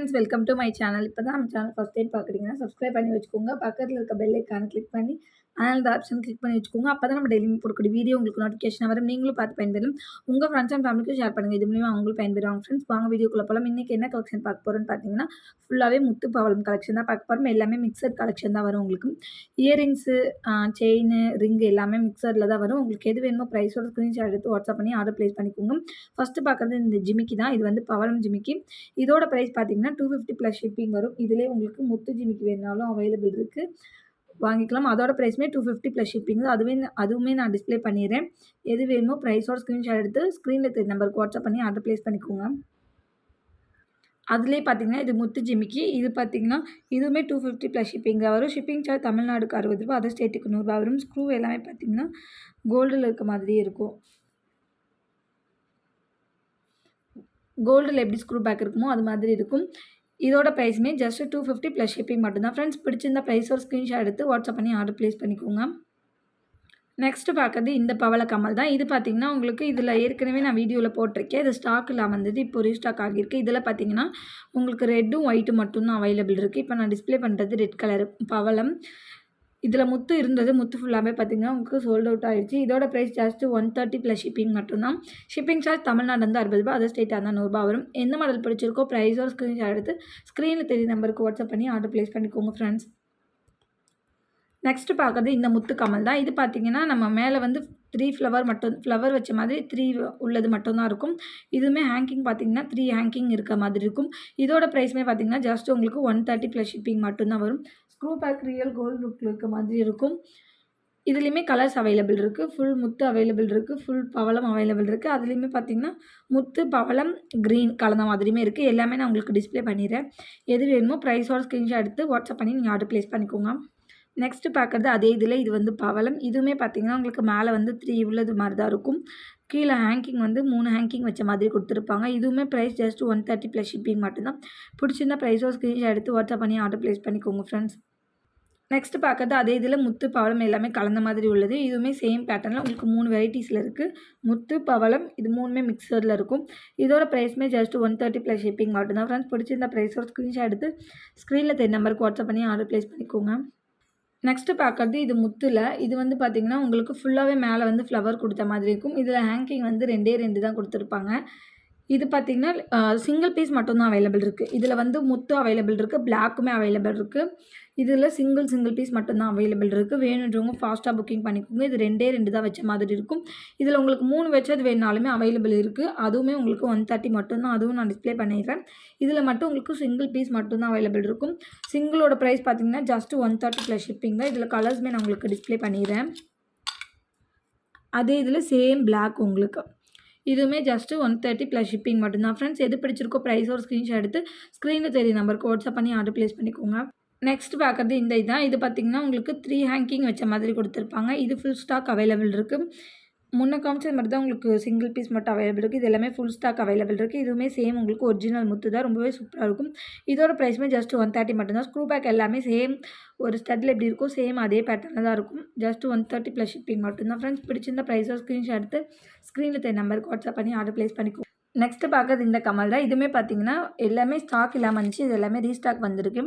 Friends welcome to my channel இப்போ தான் நம்ம சேனல் ஃபஸ்ட் டைம் பார்க்குறீங்கன்னா சப்ஸ்கிரைப் பண்ணி வச்சுக்கோங்க. பக்கத்தில் இருக்க பெல் ஐக்கானை கிளிக் பண்ணி அந்த ஆப்ஷன் கிளிக் பண்ணி வச்சுக்கோங்க. அப்போ தான் நம்ம டெய்லியும் போடக்கூடிய வீடியோ உங்களுக்கு நோட்டிஃபிகேஷன் வரும். நீங்களும் பார்த்து பயன்பெறும். உங்கள் ஃப்ரெண்ட்ஸ் அண்ட் ஃபேமிலிக்கும் ஷேர் பண்ணுங்கள் இது மூலியமாக அவங்களும் பயன்பெறுவாங்க. ஃப்ரெண்ட்ஸ் வாங்க வீடியோக்குள்ள போகலாம் இன்றைக்கி என்ன கலெக்ஷன் பார்க்க போகிறோன்னு பார்த்தீங்கன்னா ஃபுல்லாகவே முத்து பவளம் கலெக்ஷன் தான் பார்க்க போகிறோம் எல்லாமே மிக்சர் கலெக்ஷன் தான் வரும் உங்களுக்கு. இயரிங்ஸு செயின் ரிங்கு எல்லாமே மிக்சரில் தான் வரும். உங்களுக்கு எது வேணுமோ ப்ரைஸோட ஸ்க்ரீன்ஷாட் எடுத்து வாட்ஸ்அப் பண்ணி ஆர்டர் ப்ளேஸ் பண்ணிக்கோங்க. ஃபஸ்ட்டு பார்க்குறது இந்த ஜிமிக்கி தான். இது வந்து பவளம் ஜிமிக்கி. இதோட ப்ரைஸ் பார்த்தீங்கன்னா டூ ஃபிஃப்டி ப்ளஸ் ஷிப்பிங் வரும். இதிலே உங்களுக்கு முத்து ஜிமிக்கு வேணுனாலும் அவைலபிள் இருக்குது வாங்கிக்கலாம். அதோட ப்ரைஸுமே டூ ஃபிஃப்டி ப்ளஸ் ஷிப்பிங் அதுவே அதுவுமே நான் டிஸ்ப்ளே பண்ணிடுறேன். எது வேணுமோ ப்ரைஸோட ஸ்க்ரீன்ஷாட் எடுத்து ஸ்க்ரீனில் தெரிய நம்பருக்கு வாட்ஸ்அப் பண்ணி ஆர்டர் ப்ளேஸ் பண்ணிக்கோங்க. அதுலேயே பார்த்தீங்கன்னா இது முத்து ஜிமிக்கி. இது பார்த்தீங்கன்னா இதுவுமே டூ ஃபிஃப்டி ப்ளஸ் ஷிப்பிங்கில் வரும். ஷிப்பிங் சார்ஜ் தமிழ்நாடுக்கு அறுபது ரூபா அதர் ஸ்டேட்டுக்கு நூறுரூவா வரும். ஸ்க்ரூ எல்லாமே பார்த்தீங்கன்னா கோல்டில் இருக்க மாதிரியே இருக்கும். கோல்டில் எப்படி ஸ்க்ரூ பேக் இருக்குமோ அது மாதிரி இருக்கும். இதோட ப்ரைஸுமே just two fifty plus shipping மட்டும்தான். ஃப்ரெண்ட்ஸ் பிடிச்சிருந்த ப்ரைஸ் ஒரு ஸ்க்ரீன்ஷாட் எடுத்து வாட்ஸ்அப் பண்ணி ஆர்டர் ப்ளேஸ் பண்ணிக்கோங்க. நெக்ஸ்ட்டு பார்க்குறது இந்த பவள கமல் தான். இது பார்த்திங்கன்னா உங்களுக்கு இதில் ஏற்கனவே நான் வீடியோவில் போட்டிருக்கேன். இது ஸ்டாக் இல்லாமல் வந்தது இப்போ ரீஸ்டாக் ஆகியிருக்கு. இதில் பார்த்திங்கன்னா உங்களுக்கு ரெட்டும் ஒயிட்டும் மட்டும்தான் அவைலபிள் இருக்குது இப்போ நான் டிஸ்பிளே பண்ணுறது ரெட் கலர் பவளம். இதில் முத்து இருந்தது முத்து ஃபுல்லாகவே பார்த்திங்கன்னா உங்களுக்கு சோல்ட் அவுட் ஆகிடுச்சு இதோட price just one thirty plus shipping மட்டும்தான். ஷிப்பிங் சார்ஜ் தமிழ்நாடு வந்து அறுபது ரூபா அதர் ஸ்டேட்டாக இருந்தால் நூறுரூபா வரும். எந்த மாடல் பிடிச்சிருக்கோ ப்ரைஸோ ஸ்க்ரீன்ஷாட் எடுத்து ஸ்க்ரீனில் தெரிய நம்பருக்கு வாட்ஸ்அப் பண்ணி ஆர்டர் ப்ளேஸ் பண்ணிக்கோங்க ஃப்ரெண்ட்ஸ் நெக்ஸ்ட்டு பார்க்குறது இந்த முத்து கமல் தான். இது பார்த்திங்கன்னா நம்ம மேலே வந்து த்ரீ ஃப்ளவர் மட்டும் ஃப்ளவர் வச்ச மாதிரி த்ரீ உள்ளது மட்டும்தான் இருக்கும். இதுவுமே ஹேங்கிங் பார்த்திங்கன்னா த்ரீ ஹேங்கிங் இருக்க மாதிரி இருக்கும். இதோட ப்ரைஸுமே பார்த்திங்கன்னா ஜஸ்ட் உங்களுக்கு ஒன் தேர்ட்டி ப்ளஸ் ஷிப்பிங் மட்டும்தான் வரும். Screw back real gold look இருக்க மாதிரி இருக்கும். இதுலேயுமே கலர்ஸ் அவைலபிள் இருக்குது ஃபுல் முத்து அவைலபிள் இருக்குது ஃபுல் பவளம் அவைலபிள் இருக்குது அதுலேயுமே பார்த்திங்கன்னா முத்து பவளம் க்ரீன் கலந்த மாதிரியுமே இருக்குது எல்லாமே நான் உங்களுக்கு டிஸ்பிளே பண்ணிடுறேன். எது வேணுமோ ப்ரைஸோட ஸ்க்ரீன்ஷாட் எடுத்து வாட்ஸ்அப் பண்ணி நீங்கள் ஆர்டர் ப்ளேஸ் பண்ணிக்கோங்க. நெக்ஸ்ட்டு பார்க்குறது அதே இதில். இது வந்து பவளம். இதுவுமே பார்த்திங்கன்னா உங்களுக்கு மேலே வந்து த்ரீ உள்ளது மாதிரி தான் இருக்கும். கீழே ஹேங்கிங் வந்து மூணு ஹேங்கிங் வச்ச மாதிரி கொடுத்துருப்பாங்க. இதுவுமே price just one thirty plus shipping மட்டும்தான். பிடிச்சிருந்தா ப்ரைஸோ ஸ்க்ரீன்ஷாட் எடுத்து வாட்ஸ்அப் பண்ணி ஆர்டர் ப்ளேஸ் பண்ணிக்கோங்க ஃப்ரெண்ட்ஸ் நெக்ஸ்ட் பார்க்கறது அதே இதில் முத்து பவளம் எல்லாமே கலந்த மாதிரி உள்ளது. இதுவுமே சேம் பேட்டர்னில் உங்களுக்கு மூணு வெரைட்டிஸில் இருக்குது முத்து பவளம் இது மூணுமே மிக்சரில் இருக்கும். இதோட ப்ரைஸுமே just one thirty plus shipping மட்டும் தான் ஃப்ரெண்ட்ஸ் பிடிச்சிருந்த ப்ரைஸோட ஸ்க்ரீன்ஷாட் எடுத்து ஸ்க்ரீனில் தெரிய நம்பருக்கு வாட்ஸ்அப் பண்ணி ஆர்டர் ப்ளேஸ் பண்ணிக்கோங்க. நெக்ஸ்ட்டு பார்க்குறது இது முத்தில். இது வந்து பார்த்திங்கன்னா உங்களுக்கு ஃபுல்லாகவே மேலே வந்து ஃப்ளவர் கொடுத்த மாதிரி இருக்கும். இதில் ஹேங்கிங் வந்து ரெண்டே ரெண்டு தான் கொடுத்துருப்பாங்க. இது பார்த்திங்கன்னா சிங்கிள் பீஸ் மட்டும்தான் அவைலபிள் இருக்குது இதில் வந்து முத்து அவைலபிள் இருக்குது பிளாக்குமே அவைலபிள் இருக்குது இதில் சிங்கிள் சிங்கிள் பீஸ் மட்டும்தான் அவைலபிள் இருக்குது வேணுன்றவங்க ஃபாஸ்ட்டாக புக்கிங் பண்ணிக்கோங்க. இது ரெண்டே ரெண்டு தான் வச்ச மாதிரி இருக்கும். இதில் உங்களுக்கு மூணு வச்சது வேணாலுமே அவைலபிள் இருக்குது அதுவுமே உங்களுக்கு ஒன் தேர்ட்டி மட்டும்தான். அதுவும் நான் டிஸ்பிளே பண்ணிடுறேன். இதில் மட்டும் உங்களுக்கு சிங்கிள் பீஸ் மட்டும்தான் அவைலபிள் இருக்கும். சிங்கிளோட ப்ரைஸ் பார்த்திங்கன்னா just one thirty plus shipping தான். இதில் கலர்ஸுமே நான் உங்களுக்கு டிஸ்பிளே பண்ணிடுறேன். அதே இதில் சேம் பிளாக் உங்களுக்கு. இதுவுமே just one thirty plus shipping மட்டும்தான். ஃப்ரெண்ட்ஸ் எது பிடிச்சிருக்கோ ப்ரைஸ் ஒரு ஸ்க்ரீன்ஷாட் எடுத்து ஸ்க்ரீனில் தெரிய நம்பருக்கு வாட்ஸ்அப் பண்ணி ஆர்டர் ப்ளேஸ் பண்ணிக்கோங்க. நெக்ஸ்ட் பார்க்குறது இந்த இதுதான் இது பார்த்திங்கன்னா உங்களுக்கு த்ரீ ஹேங்கிங் வச்ச மாதிரி கொடுத்துருப்பாங்க. இது ஃபுல் ஸ்டாக் அவைலபிள் இருக்குது முன்னே காமிச்சது மாதிரி தான் உங்களுக்கு சிங்கிள் பீஸ் மட்டும் அவைலபிள் இருக்குது இது எல்லாமே ஃபுல் ஸ்டாக் அவைலபிள் இருக்குது இதுவுமே சேம் உங்களுக்கு ஒரிஜினல் முத்து தான். ரொம்பவே சூப்பராக இருக்கும். இதோட ப்ரைஸுமே ஜஸ்ட் ஒன் தேர்ட்டி மட்டும்தான். ஸ்க்ரூ பேக் எல்லாமே சேம் ஒரு ஸ்டட்டில் எப்படி இருக்கும் சேம் அதே பேட்டர்னில் தான் இருக்கும். Just one thirty plus shipping மட்டும்தான். ஃப்ரெண்ட்ஸ் பிடிச்சிருந்த ப்ரைஸோ ஸ்க்ரீன்ஷாட் எடுத்து ஸ்க்ரீனில் தெரிய நம்பருக்கு வாட்ஸ்அப் பண்ணி ஆர்டர் ப்ளேஸ் பண்ணிக்கோ. நெக்ஸ்ட்டு பார்க்குறது இந்த கமல் தான். இதுவுமே பார்த்தீங்கன்னா எல்லாமே ஸ்டாக் இல்லாமல் இருந்துச்சு. இது எல்லாமே ரீஸ்டாக் வந்திருக்கு.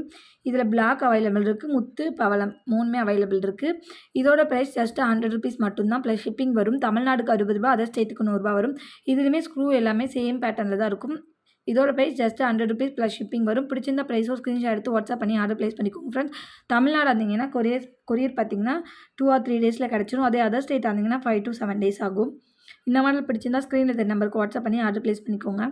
இதில் பிளாக் அவைலபிள் இருக்குது முத்து பவளம் மூணுமே அவைலபிள் இருக்குது இதோட ப்ரைஸ் ஜஸ்ட் ஹண்ட்ரட் ருபீஸ் மட்டும்தான். ப்ளஸ் ஷிப்பிங் வரும். தமிழ்நாடுக்கு அறுபது ரூபா அதர் ஸ்டேட்டுக்கு நூறுரூவா வரும். இதுலேயுமே ஸ்க்ரூ எல்லாமே சேம் பேட்டர்னில் தான் இருக்கும். இதோட price just hundred rupees plus shipping வரும். பிடிச்சிருந்த ப்ரைஸோ ஸ்க்ரீன்ஷாட் எடுத்து வாட்ஸ்அப் பண்ணி ஆர்டர் ப்ளேஸ் பண்ணிக்கோங்க ஃப்ரெண்ட்ஸ் தமிழ்நாடு வந்தீங்கன்னா கொரியர் கொரியர் பார்த்தீங்கன்னா டூ ஆர் த்ரீ டேஸில் கிடச்சிரும். அதே அதர் ஸ்டேட் வந்தீங்கன்னா ஃபைவ் டு செவன் டேஸ் ஆகும். இந்த மாடல் பிடிச்சிருந்தா ஸ்க்ரீனில் தெரிய நம்பருக்கு வாட்ஸ்அப் பண்ணி ஆர்டர் ப்ளேஸ் பண்ணிக்கோங்க.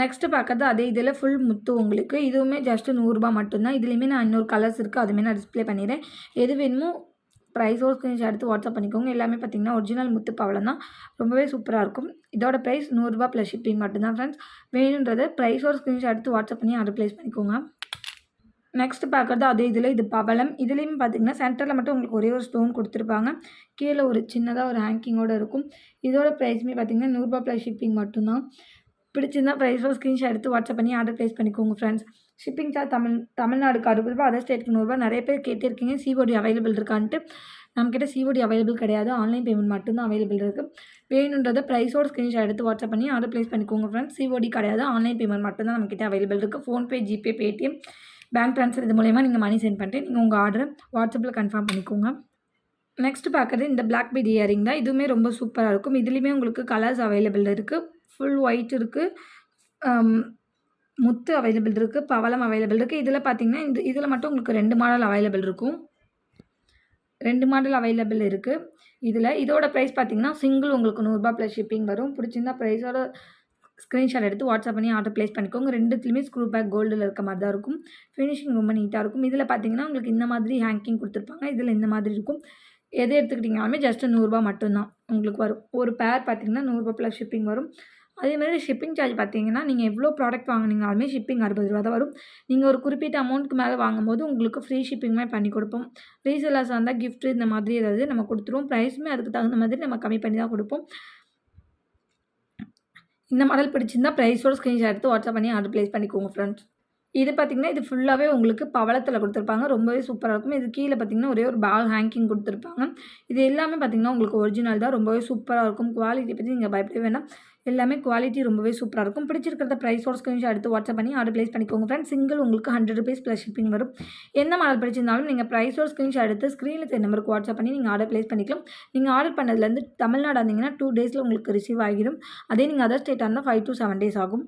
நெக்ஸ்ட்டு பார்க்குறது அதே இதில் ஃபுல் முத்து உங்களுக்கு. இதுவுமே ஜஸ்ட்டு நூறுரூபா மட்டும்தான். இதுலேயுமே நான் இன்னொரு கலர்ஸ் இருக்குது அதுவுமே நான் டிஸ்பிளே பண்ணிடுறேன். எது வேணுமோ ப்ரைஸோ ஸ்க்ரீன்ஷாட் எடுத்து வாட்ஸ்அப் பண்ணிக்கோங்க. எல்லாமே பார்த்திங்கன்னா ஒரிஜினல் முத்து பவளம் தான். ரொம்பவே சூப்பராக இருக்கும். இதோட ப்ரைஸ் நூறுரூபா ப்ளஸ் ஷிப்பிங் மட்டும்தான் ஃப்ரெண்ட்ஸ் வேணுன்றது ப்ரைஸோட ஸ்க்ரீன்ஷாட் எடுத்து வாட்ஸ்அப் பண்ணி ஆர்டர் ப்ளேஸ் பண்ணிக்கோங்க. நெக்ஸ்ட் பார்க்குறது அதே இதில் இது பவளம். இதுலேயும் பார்த்திங்கன்னா சென்டரில் மட்டும் உங்களுக்கு ஒரே ஒரு ஸ்டோன் கொடுத்துருப்பாங்க. கீழே ஒரு சின்னதாக ஒரு ஹேங்கிங்கோடு இருக்கும். இதோட ப்ரைஸுமே பார்த்திங்கன்னா நூறுரூபா ப்ளஸ் ஷிப்பிங் மட்டும்தான். பிடிச்சிருந்தா ப்ரைஸோட ஸ்க்ரீன்ஷாட் எடுத்து வாட்ஸ்அப் பண்ணி ஆர்டர் ப்ளேஸ் பண்ணிக்கோங்க ஃப்ரெண்ட்ஸ் ஷிப்பிங் சார்ஜ் தமிழ் தமிழ்நாடுக்கு அறுபது ரூபா அதர் ஸ்டேட்டுக்கு நூறுரூவா நிறைய பேர் கேட்டிருக்கீங்க சிஓடி அவைலபிள் இருக்கான்ட்டு. நம்மக்கிட்ட சிஓடி அவைலபிள் கிடையாது. ஆன்லைன் பேமெண்ட் மட்டும்தான் அவைலபிள் இருக்குது வேணுன்றதை ப்ரைஸோட ஸ்க்ரீன்ஷாட் எடுத்து வாட்ஸ்அப் பண்ணி ஆர்டர் ப்ளேஸ் பண்ணிக்கோங்க ஃப்ரெண்ட்ஸ் சிஓடி கிடையாது. ஆன்லைன் பேமெண்ட் மட்டும்தான் நம்மக்கிட்ட அவைலபிள் இருக்குது PhonePe GPay Paytm bank transfer இது மூலயமா நீங்கள் மணி சென்ட் பண்ணிட்டு நீங்கள் உங்கள் ஆர்டரை வாட்ஸ்அப்பில் கன்ஃபார்ம் பண்ணிக்கோங்க. நெக்ஸ்ட் பார்க்குறது இந்த பிளாக் பீட் இயரிங் தான். இதுவுமே ரொம்ப சூப்பராக இருக்கும். இதுலேயுமே உங்களுக்கு கலர்ஸ் அவைலபிள் இருக்குது ஃபுல் ஒயிட் இருக்குது முத்து அவைலபிள் இருக்குது பவளம் அவைலபிள் இருக்குது இதில் பார்த்தீங்கன்னா இந்த இதில் மட்டும் உங்களுக்கு ரெண்டு மாடல் அவைலபிள் இருக்கும். ரெண்டு மாடல் அவைலபிள் இருக்குது இதில் இதோட ப்ரைஸ் பார்த்தீங்கன்னா சிங்கிள் உங்களுக்கு நூறுரூபா ப்ளஸ் ஷிப்பிங் வரும். பிடிச்சிருந்தா ப்ரைஸோட ஸ்க்ரீன்ஷாட் எடுத்து வாட்ஸ்அப் பண்ணி ஆர்டர் ப்ளேஸ் பண்ணிக்கோங்க. ரெண்டுத்துலையுமே ஸ்க்ரூ பேக் கோல்டில் இருக்க மாதிரி தான் இருக்கும். ஃபினிஷிங் ரொம்ப நீட்டாக இருக்கும். இதில் பார்த்தீங்கன்னா உங்களுக்கு இந்த மாதிரி ஹேங்கிங் கொடுத்துருப்பாங்க. இதில் இந்த மாதிரி இருக்கும். எதை எடுத்துக்கிட்டிங்கனாலுமே ஜஸ்ட்டு நூறுரூபா மட்டும்தான் உங்களுக்கு வரும். ஒரு பேர் பார்த்தீங்கன்னா நூறுரூபா ப்ளஸ் ஷிப்பிங் வரும். அதேமாதிரி ஷிப்பிங் சார்ஜ் பார்த்தீங்கன்னா நீங்கள் எவ்வளோ ப்ராடக்ட் வாங்கினீங்கனாலுமே ஷிப்பிங் அறுபது ரூபா தான் வரும். நீங்கள் ஒரு குறிப்பிட்ட அமௌண்ட்டுக்கு மேலே வாங்கும்போது உங்களுக்கு ஃப்ரீ ஷிப்பிங்குமே பண்ணி கொடுப்போம். ரீசெல்லர்ஸ் இருந்தால் கிஃப்ட் இந்த மாதிரி ஏதாவது நம்ம கொடுத்துருவோம். ப்ரைஸுமே அதுக்கு தகுந்த மாதிரி நம்ம கம்மி பண்ணி தான் கொடுப்போம். இந்த மாடல் பிடிச்சிருந்தா ப்ரைஸோட ஸ்க்ரீன்ஷாட் எடுத்து வாட்ஸ்அப் பண்ணி ஆர்டர் ப்ளேஸ் பண்ணிக்கோங்க ஃப்ரெண்ட்ஸ் இது பார்த்திங்கன்னா இது ஃபுல்லாகவே உங்களுக்கு பவளத்தில் கொடுத்துருப்பாங்க. ரொம்பவே சூப்பராக இருக்கும். இது கீழே பார்த்திங்கன்னா ஒரே ஒரு பேக் ஹேங்கிங் கொடுத்துருப்பாங்க. இது எல்லாமே பார்த்திங்கன்னா உங்களுக்கு ஒரிஜினல் தான். ரொம்பவே சூப்பராக இருக்கும். குவாலிட்டி பற்றி நீங்கள் பயப்படவே வேணாம் எல்லாமே குவாலிட்டி ரொம்பவே சூப்பராக இருக்கும். பிடிச்சிருக்கிறத ப்ரைஸோட ஸ்க்ரீன்ஷாட் எடுத்து வாட்ஸ்அப் பண்ணி ஆர்டர் ப்ளேஸ் பண்ணிக்கோங்க ஃப்ரெண்ட்ஸ் சிங்கிள் உங்களுக்கு ஹண்ட்ரட் ருபீஸ் ப்ளஸ் ஷிப்பிங் வரும். எந்த மாடல் பிடிச்சிருந்தாலும் நீங்கள் ப்ரைஸோட ஸ்க்ரீன்ஷாட் எடுத்து ஸ்க்ரீனில் தெரிய நம்பருக்கு வாட்ஸ்அப் பண்ணி நீங்கள் ஆர்டர் ப்ளேஸ் பண்ணிக்கலாம். நீங்கள் ஆர்டர் பண்ணதுலேருந்து தமிழ்நாடு வந்தீங்கன்னா டூ டேஸில் உங்களுக்கு ரிசீவ் ஆகிடும் அதே நீங்கள் அதர் ஸ்டேட்டாக இருந்தால் ஃபைவ் டு செவன் டேஸ் ஆகும்.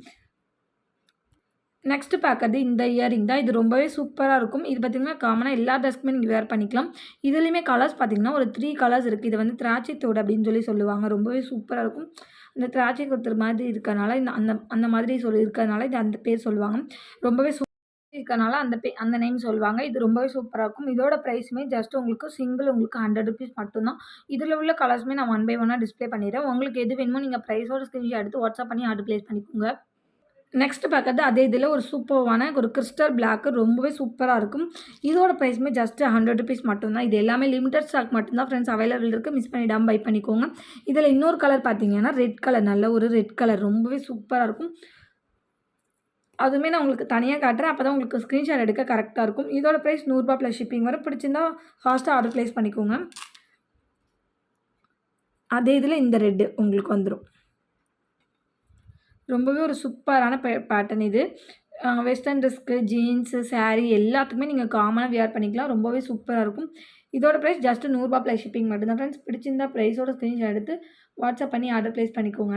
நெக்ஸ்ட்டு பார்க்கறது இந்த இயரிங் தான். இது ரொம்பவே சூப்பராக இருக்கும். இது பார்த்திங்கன்னா காமனாக எல்லா ட்ரெஸ்க்குமே நீங்கள் வேர் பண்ணிக்கலாம். இதுலேயுமே கலர்ஸ் பார்த்திங்கன்னா ஒரு த்ரீ கலர்ஸ் இருக்குது இது வந்து திராட்சை தோடு அப்படின்னு சொல்லி சொல்லுவாங்க. ரொம்பவே சூப்பராக இருக்கும். இந்த திராட்சை கொத்துற மாதிரி இருக்கிறனால இந்த அந்த அந்த மாதிரி சொல்லி இருக்கிறதுனால இது அந்த பேர் சொல்லுவாங்க. ரொம்பவே சூ இருக்கனால அந்த பே அந்த நேம் சொல்லுவாங்க. இது ரொம்பவே சூப்பராக இருக்கும். இதோட ப்ரைஸுமே ஜஸ்ட் உங்களுக்கு சிங்கிள் உங்களுக்கு ஹண்ட்ரட் ருபீஸ் மட்டும்தான். இதில் உள்ள கலர்ஸுமே நான் ஒன் பை ஒன்னாக டிஸ்ப்ளே பண்ணிடுறேன். உங்களுக்கு எது வேணுமோ நீங்கள் ப்ரைஸோட ஸ்க்ரீன்ஷாட் எடுத்து வாட்ஸ்அப் பண்ணி ஆர்டர் ப்ளேஸ் பண்ணிக்கோங்க. நெக்ஸ்ட்டு பார்க்கறது அதே இதில் ஒரு சூப்பர்வான ஒரு கிறிஸ்டல் பிளாக்கு ரொம்பவே சூப்பராக இருக்கும். இதோட ப்ரைஸுமே ஜஸ்ட்டு ஹண்ட்ரட் ருபீஸ் மட்டும்தான். இது எல்லாமே லிமிடெட் ஸ்டாக் மட்டும்தான் ஃப்ரெண்ட்ஸ் அவைலபிள் இருக்குது மிஸ் பண்ணிடாமல் பை பண்ணிக்கோங்க. இதில் இன்னொரு கலர் பார்த்தீங்கன்னா ரெட் கலர் நல்ல ஒரு ரெட் கலர் ரொம்பவே சூப்பராக இருக்கும். அதுவுமே நான் உங்களுக்கு தனியாக காட்டுறேன். அப்போ தான் உங்களுக்கு ஸ்க்ரீன்ஷாட் எடுக்க கரெக்டாக இருக்கும். இதோட ப்ரைஸ் நூறுரூபா ப்ளஸ் ஷிப்பிங் வரும். பிடிச்சிருந்தா ஃபாஸ்ட்டாக ஆர்டர் ப்ளேஸ் பண்ணிக்கோங்க. அதே இதில் இந்த ரெட்டு உங்களுக்கு வந்துடும் ரொம்பவே ஒரு சூப்பரான பேட்டர்ன் இது. வெஸ்டர்ன் ட்ரெஸ்க்கு ஜீன்ஸு சாரீ எல்லாத்துக்குமே நீங்கள் காமனாக வியர் பண்ணிக்கலாம். ரொம்பவே சூப்பராக இருக்கும். இதோட ப்ரைஸ் ஜஸ்ட்டு நூறுரூபா ப்ளஸ் ஷிப்பிங் மட்டும்தான். ஃப்ரெண்ட்ஸ் பிடிச்சிருந்தா ப்ரைஸோட ஸ்க்ரீன்ஷாட் எடுத்து வாட்ஸ்அப் பண்ணி ஆர்டர் ப்ளேஸ் பண்ணிக்கோங்க.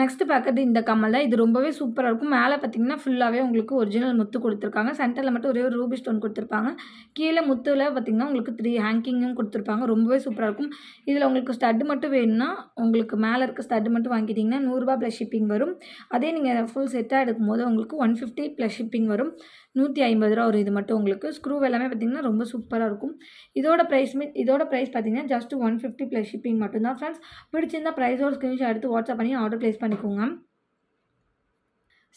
நெக்ஸ்ட்டு பார்க்குறது இந்த கம்மல் தான். இது ரொம்பவே சூப்பராக இருக்கும். மேலே பார்த்தீங்கன்னா ஃபுல்லாகவே உங்களுக்கு ஒரிஜினல் முத்து கொடுத்துருக்காங்க. சென்டரில் மட்டும் ஒரே ஒரு ரூபி ஸ்டோன் கொடுத்துருப்பாங்க. கீழே முத்தில் பார்த்திங்கன்னா உங்களுக்கு த்ரீ ஹேங்கிங்கும் கொடுத்துருப்பாங்க. ரொம்பவே சூப்பராக இருக்கும். இதில் உங்களுக்கு ஸ்டட்டு மட்டும் வேணும்னா உங்களுக்கு மேலே இருக்க ஸ்டட்டு மட்டும் வாங்கிட்டிங்கன்னா நூறுரூபா ப்ளஸ் ஷிப்பிங் வரும். அதே நீங்கள் ஃபுல் செட்டாக எடுக்கும்போது உங்களுக்கு ஒன் ஃபிஃப்டி ப்ளஸ் ஷிப்பிங் வரும். நூற்றி ஐம்பது ரூபா வரும் இது மட்டும் உங்களுக்கு. ஸ்க்ரூ எல்லாமே பார்த்திங்கன்னா ரொம்ப சூப்பராக இருக்கும். இதோட ப்ரைஸ்மே இதோட ப்ரைஸ் பார்த்திங்கன்னா just one fifty plus shipping மட்டும்தான் ஃப்ரெண்ட்ஸ் பிடிச்சிருந்தால் ப்ரைஸோட ஸ்க்ரீன்ஷாட் எடுத்து வாட்ஸ்அப் பண்ணி ஆர்டர் ப்ளேஸ் பண்ணிக்கோங்க.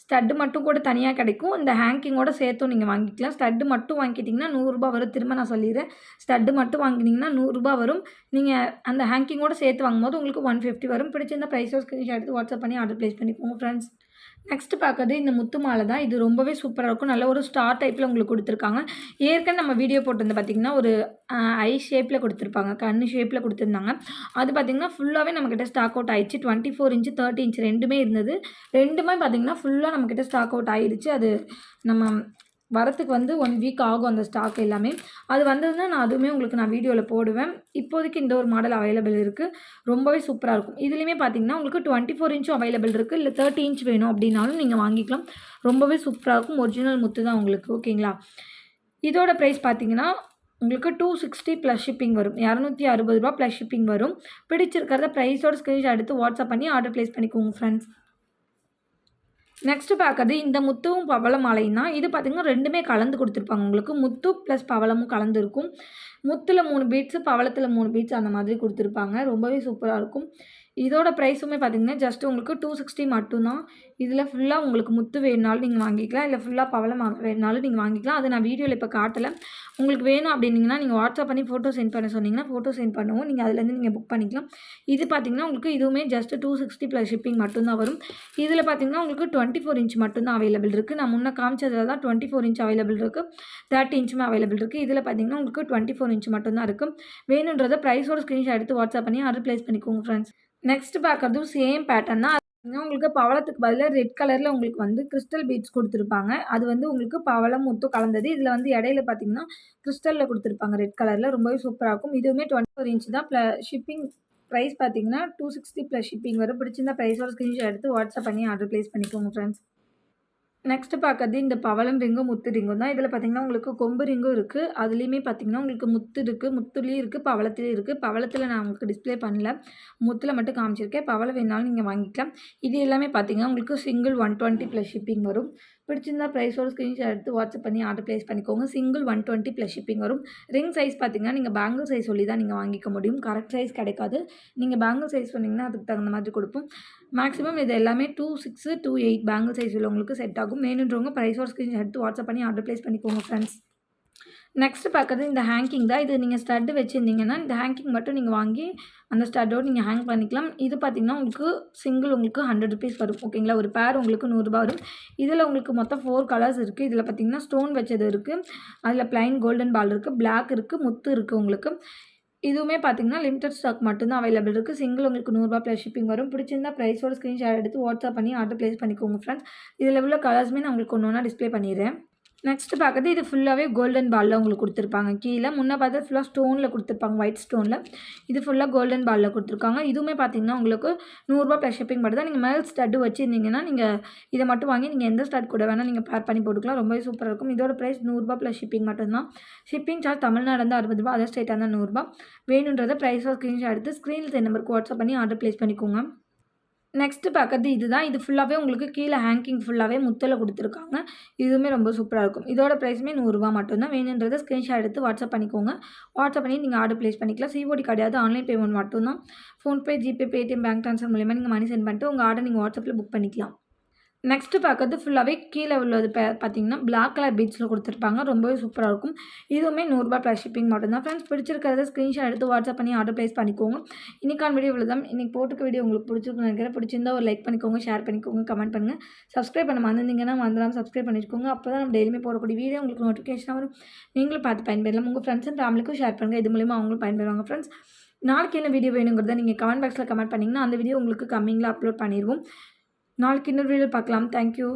ஸ்டட்டு மட்டும் கூட தனியாக கிடைக்கும். இந்த ஹேங்கிங்கோட சேர்த்தும் நீங்கள் வாங்கிக்கலாம். ஸ்டட்டு மட்டும் வாங்கிட்டிங்கன்னா நூறுரூபா வரும். திரும்ப நான் சொல்லிடுறேன். ஸ்டட்டு மட்டும் வாங்கினீங்கன்னா நூறுரூபா வரும். நீங்கள் அந்த ஹேங்கிங்கோட சேர்த்து வாங்கும்போது உங்களுக்கு ஒன் ஃபிஃப்டி வரும். பிடிச்சிருந்த ப்ரைஸோ ஸ்க்ரீன்ஷாட் எடுத்து வாட்ஸ்அப் பண்ணி ஆர்டர் ப்ளேஸ் பண்ணிக்கோங்க ஃப்ரெண்ட்ஸ் நெக்ஸ்ட்டு பார்க்குறது இந்த முத்து மாலை தான். இது ரொம்பவே சூப்பராக இருக்கும். நல்ல ஒரு ஸ்டார் டைப்பில் உங்களுக்கு கொடுத்துருக்காங்க. ஏற்கனவே நம்ம வீடியோ போட்டிருந்து பார்த்திங்கன்னா ஒரு ஐ ஷேப்பில் கொடுத்துருப்பாங்க. கண் ஷேப்பில் கொடுத்துருந்தாங்க. அது பார்த்திங்கன்னா ஃபுல்லாகவே நம்மக்கிட்ட ஸ்டாக் அவுட் ஆயிடுச்சு. Twenty four inch thirty inch ரெண்டுமே இருந்தது. ரெண்டுமே பார்த்திங்கன்னா ஃபுல்லாக நம்மக்கிட்ட ஸ்டாக் அவுட் ஆயிடுச்சு. அது நம்ம வரத்துக்கு வந்து ஒன் வீக் ஆகும் அந்த ஸ்டாக் எல்லாமே. அது வந்ததுன்னா நான் அதுவுமே உங்களுக்கு நான் வீடியோவில் போடுவேன். இப்போதைக்கு இந்த ஒரு மாடல் அவைலபிள் இருக்குது ரொம்பவே சூப்பராக இருக்கும். இதுலேயுமே பார்த்தீங்கன்னா உங்களுக்கு டுவெண்ட்டி ஃபோர் இன்ச்சும் அவைலபிள் இருக்குது இல்லை தேர்ட்டி இன்ச் வேணும் அப்படின்னாலும் நீங்கள் வாங்கிக்கலாம். ரொம்பவே சூப்பராக இருக்கும். ஒரிஜினல் முத்து தான் உங்களுக்கு ஓகேங்களா இதோட ப்ரைஸ் பார்த்தீங்கன்னா உங்களுக்கு டூ சிக்ஸ்டி ப்ளஸ் ஷிப்பிங் வரும். இரநூத்தி அறுபது ரூபா ப்ளஸ் ஷிப்பிங் வரும். பிடிச்சிருக்கிறத ப்ரைஸோட ஸ்க்ரீன்ஷாட் எடுத்து வாட்ஸ்அப் பண்ணி ஆர்டர் ப்ளேஸ் பண்ணிக்கோங்க ஃப்ரெண்ட்ஸ் நெக்ஸ்ட்டு பார்க்குறது இந்த முத்துவும் பவள மாலையும் தான் இது பார்த்திங்கன்னா ரெண்டுமே கலந்து கொடுத்துருப்பாங்க. உங்களுக்கு முத்து ப்ளஸ் பவளமும் கலந்து இருக்கும். முத்தில் மூணு பீட்ஸு பவளத்தில் மூணு பீட்ஸ் அந்த மாதிரி கொடுத்துருப்பாங்க. ரொம்பவே சூப்பராக இருக்கும். இதோட ப்ரைஸுமே பார்த்தீங்கன்னா ஜஸ்ட் உங்களுக்கு டூ சிக்ஸ்டி மட்டும்தான். இதில் ஃபுல்லாக உங்களுக்கு முத்து வேணுனாலும் நீங்கள் வாங்கிக்கலாம். இல்லை ஃபுல்லாக பவளம் வேணுனாலும் நீங்கள் வாங்கிக்கலாம். அது நான் வீடியோவில் இப்போ காட்டலை. உங்களுக்கு வேணும் அப்படின்னீங்கன்னா நீங்கள் வாட்ஸ்அப் பண்ணி ஃபோட்டோ சென்ட் பண்ண சொன்னீங்கன்னா ஃபோட்டோ சென்ட் பண்ணுவோம். நீங்கள் அதுலேருந்து நீங்கள் புக் பண்ணிக்கலாம். இது பார்த்தீங்கன்னா உங்களுக்கு இதுவுமே just two sixty plus shipping மட்டும்தான் வரும். இதில் பார்த்தீங்கன்னா உங்களுக்கு டுவெண்ட்டி ஃபோர் இன்ச் மட்டும்தான் அவைலபிள் இருக்குது நான் முன்ன காமிச்சதில் தான் டுவெண்ட்டி ஃபோர் இன்ச் அவைலபிள் இருக்குது தேர்ட்டி இன்ச்சுமே அவைலபிள் இருக்குது இதில் பார்த்தீங்கன்னா உங்களுக்கு டுவெண்ட்டி ஃபோர் இன்ச் மட்டும்தான் இருக்குது வேணுன்றதை ப்ரைஸோட ஸ்க்ரீன்ஷாட் எடுத்து வாட்ஸ்அப் பண்ணி ஆர்டர் ப்ளேஸ் பண்ணிக்கோங்க ஃப்ரெண்ட்ஸ் நெக்ஸ்ட் பார்க்குறதும் சேம் பேட்டர்ன் தான். உங்களுக்கு பவளத்துக்கு பதிலாக ரெட் கலரில் உங்களுக்கு வந்து கிறிஸ்டல் பீட்ஸ் கொடுத்துருப்பாங்க. அது வந்து உங்களுக்கு பவளம் முத்து கலந்தது. இதில் வந்து இடையில பார்த்தீங்கன்னா கிறிஸ்டலில் கொடுத்துருப்பாங்க ரெட் கலரில் ரொம்பவே சூப்பராக இருக்கும். இதுவுமே டுவெண்ட்டி ஃபோர் இன்ச் தான். ப்ள ஷிப்பிங் ப்ரைஸ் பார்த்தீங்கன்னா டூ சிக்ஸ்டி ப்ளஸ் ஷிப்பிங் வரும். பிடிச்சிருந்தா ப்ரைஸோட ஸ்க்ரீன்ஷாட் எடுத்து வாட்ஸ்அப் பண்ணி ஆர்டர் ப்ளேஸ் பண்ணிக்கோங்க ஃப்ரெண்ட்ஸ் நெக்ஸ்ட்டு பார்க்கறது இந்த பவளம் ரிங்கும் முத்து ரிங்கும் தான். இதில் பார்த்தீங்கன்னா உங்களுக்கு கொம்பு ரிங்கும் இருக்குது அதுலேயுமே பார்த்தீங்கன்னா உங்களுக்கு முத்து இருக்குது முத்துலேயும் இருக்குது பவளத்துலேயும் இருக்குது பவளத்தில் நான் உங்களுக்கு டிஸ்ப்ளே பண்ணல. முத்தில் மட்டும் காமிச்சிருக்கேன். பவளம் வேணாலும் நீங்கள் வாங்கிக்கலாம். இது எல்லாமே பார்த்தீங்கன்னா உங்களுக்கு single one twenty plus shipping வரும். பிடிச்சிருந்தா ப்ரைஸோட ஸ்க்ரீன்ஷாட் எடுத்து வாட்ஸ்அப் பண்ணி ஆர்டர் ப்ளேஸ் பண்ணிக்கோங்க. Single one twenty plus shipping வரும். ரிங் சைஸ் பார்த்தீங்கன்னா நீங்கள் பேங்கிள் சைஸ் சொல்லி தான் நீங்கள் வாங்கிக்க முடியும். கரெக்ட் சைஸ் கிடைக்காது. நீங்கள் பேங்கிள் சைஸ் சொன்னீங்கன்னா அதுக்கு தகுந்த மாதிரி கொடுப்போம். மேக்ஸிமம் இது எல்லாமே two six two eight bangle size உள்ளவங்களுக்கு செட் ஆகும். வேணுன்றவங்க ப்ரைஸோட ஸ்க்ரீன்ஷாட் எடுத்து வாட்ஸ்அப் பண்ணி ஆர்டர் ப்ளேஸ் பண்ணிக்கோங்க ஃப்ரெண்ட்ஸ் நெக்ஸ்ட்டு பார்க்குறது இந்த ஹேங்கிங் தான். இது நீங்கள் ஸ்டட்டு வச்சுருந்தீங்கன்னா இந்த ஹேங்கிங் மட்டும் நீங்கள் வாங்கி அந்த ஸ்டட்டோடு நீங்கள் ஹேங் பண்ணிக்கலாம். இது பார்த்திங்கன்னா உங்களுக்கு சிங்கிள் உங்களுக்கு ஹண்ட்ரட் ருபீஸ் வரும். ஓகேங்களா ஒரு பேர் உங்களுக்கு நூறுரூபா வரும். இதில் உங்களுக்கு மொத்தம் ஃபோர் கலர்ஸ் இருக்குது இதில் பார்த்திங்கன்னா ஸ்டோன் வச்சது இருக்குது அதில் ப்ளைன் கோல்டன் பால் இருக்குது பிளாக் இருக்குது முத்து இருக்குது உங்களுக்கு. இதுவுமே பார்த்தீங்கன்னா லிமிடெட் ஸ்டாக் மட்டும்தான் அவைலபிள் இருக்குது சிங்கிள் உங்களுக்கு நூறுரூவா ப்ளஸ் ஷிப்பிங் வரும். பிடிச்சிருந்தா ப்ரைஸோட ஸ்க்ரீன்ஷாட் எடுத்து வாட்ஸ்அப் பண்ணி ஆர்டர் ப்ளேஸ் பண்ணிக்கோங்க ஃப்ரெண்ட்ஸ் இதில் உள்ள கலர்ஸுமே நான் உங்களுக்கு ஒன்று ஒன்றா டிஸ்ப்ளே பண்ணிடுறேன். நெக்ஸ்ட்டு பார்க்குறது இது ஃபுல்லாகவே கோல்டன் பாலில் உங்களுக்கு கொடுத்துருப்பாங்க. கீழே முன்னே பார்த்தா ஃபுல்லாக ஸ்டோனில் கொடுத்துருப்பாங்க ஒயிட் ஸ்டோனில் இது ஃபுல்லாக கோல்டன் பாலில் கொடுத்துருக்காங்க. இதுவுமே பார்த்தீங்கன்னா உங்களுக்கு நூறுரூபா ப்ளஸ் ஷிப்பிங் மட்டும் தான். நீங்கள் மேல் ஸ்டட்டு வச்சுருந்தீங்கன்னா நீங்கள் இதை மட்டும் வாங்கி நீங்கள் எந்த ஸ்டட் கூட வேணால் நீங்கள் பேர் பண்ணி போட்டுக்கலாம். ரொம்பவே சூப்பராக இருக்கும். இதோட ப்ரைஸ் நூறுரூபா ப்ளஸ் ஷிப்பிங் மட்டும்தான் ஷிப்பிங் சார்ஜ் தமிழ்நாடு வந்து அறுபது ரூபா அதர் ஸ்டேட்டாக இருந்தால் நூறுரூபா வேணுன்றதை ப்ரைஸாக ஸ்க்ரீன்ஷாட் எடுத்து ஸ்க்ரீனில் நம்பருக்கு வாட்ஸ்அப் பண்ணி ஆர்டர் ப்ளேஸ் பண்ணிக்கோங்க. நெக்ஸ்ட்டு பார்க்குறது இது தான் இது ஃபுல்லாகவே உங்களுக்கு கீழே ஹேங்கிங் ஃபுல்லாகவே முத்தில் கொடுத்துருக்காங்க. இதுவுமே ரொம்ப சூப்பராக இருக்கும். இதோட ப்ரைஸுமே நூறுரூவா மட்டும்தான். வேணுன்றதை ஸ்க்ரீன்ஷாட் எடுத்து வாட்ஸ்அப் பண்ணிக்கோங்க. வாட்ஸ்அப் பண்ணி நீங்கள் ஆர்டர் ப்ளேஸ் பண்ணிக்கலாம். சிஓடி கிடையாது ஆன்லைன் பேமெண்ட் மட்டும்தான். PhonePe GPay Paytm bank transfer மூலியமாக நீங்கள் மணி சென்ட் பண்ணிட்டு உங்கள் ஆர்டர் நீங்கள் வாட்ஸ்அப்பில் புக் பண்ணிக்கலாம். நெக்ஸ்ட்டு பார்க்கறது ஃபுல்லாகவே கீழே உள்ளது பே பார்த்தீங்கன்னா பிளாக் கலர் பீட்ஸில் கொடுத்துருப்பாங்க. ரொம்பவே சூப்பராக இருக்கும். இதுவுமே நூறுரூபா ப்ளஸ் ஷிப்பிங் மட்டும்தான் ஃப்ரெண்ட்ஸ் பிடிச்சிருக்கிறத ஸ்க்ரீன்ஷாட் எடுத்து வாட்ஸ்அப் பண்ணி ஆர்டர் ப்ளேஸ் பண்ணிக்கோங்க. இன்றைக்கான வீடியோ இவ்வளோ தான் இன்றைக்கி போட்டுக்க வீடியோ உங்களுக்கு பிடிச்சிருக்கு நினைக்கிறேன். பிடிச்சிருந்தா ஒரு லைக் பண்ணிக்கோங்க ஷேர் பண்ணிக்கோங்க கமெண்ட் பண்ணுங்கள் சப்ஸ்கிரைப் பண்ண மறந்துருந்தீங்கன்னா வந்துடாமல் சப்ஸ்கிரைப் பண்ணிக்கோங்க. அப்போ தான் நம்ம டெய்லியுமே போடக்கூடிய வீடியோ உங்களுக்கு நோட்டிஃபிகேஷன் வரும். நீங்களும் பார்த்து பயன்பெறலாம். உங்கள் ஃப்ரெண்ட்ஸ் அண்ட் ஃபேமிலிக்கும் ஷேர் பண்ணுங்கள் இது மூலிமா அவங்களும் பயன்பெறுவாங்க. ஃப்ரெண்ட்ஸ் நாளைக்கு என்ன வீடியோ வேணுங்கிறத நீங்கள் கமெண்ட் பாக்ஸில் கமெண்ட் பண்ணிங்கன்னா அந்த வீடியோ உங்களுக்கு கம்மிங்கில் அப்லோட் பண்ணிடுவோம் நாளைக்கு இன்னொரு வீடியோ பார்க்கலாம். தேங்க்யூ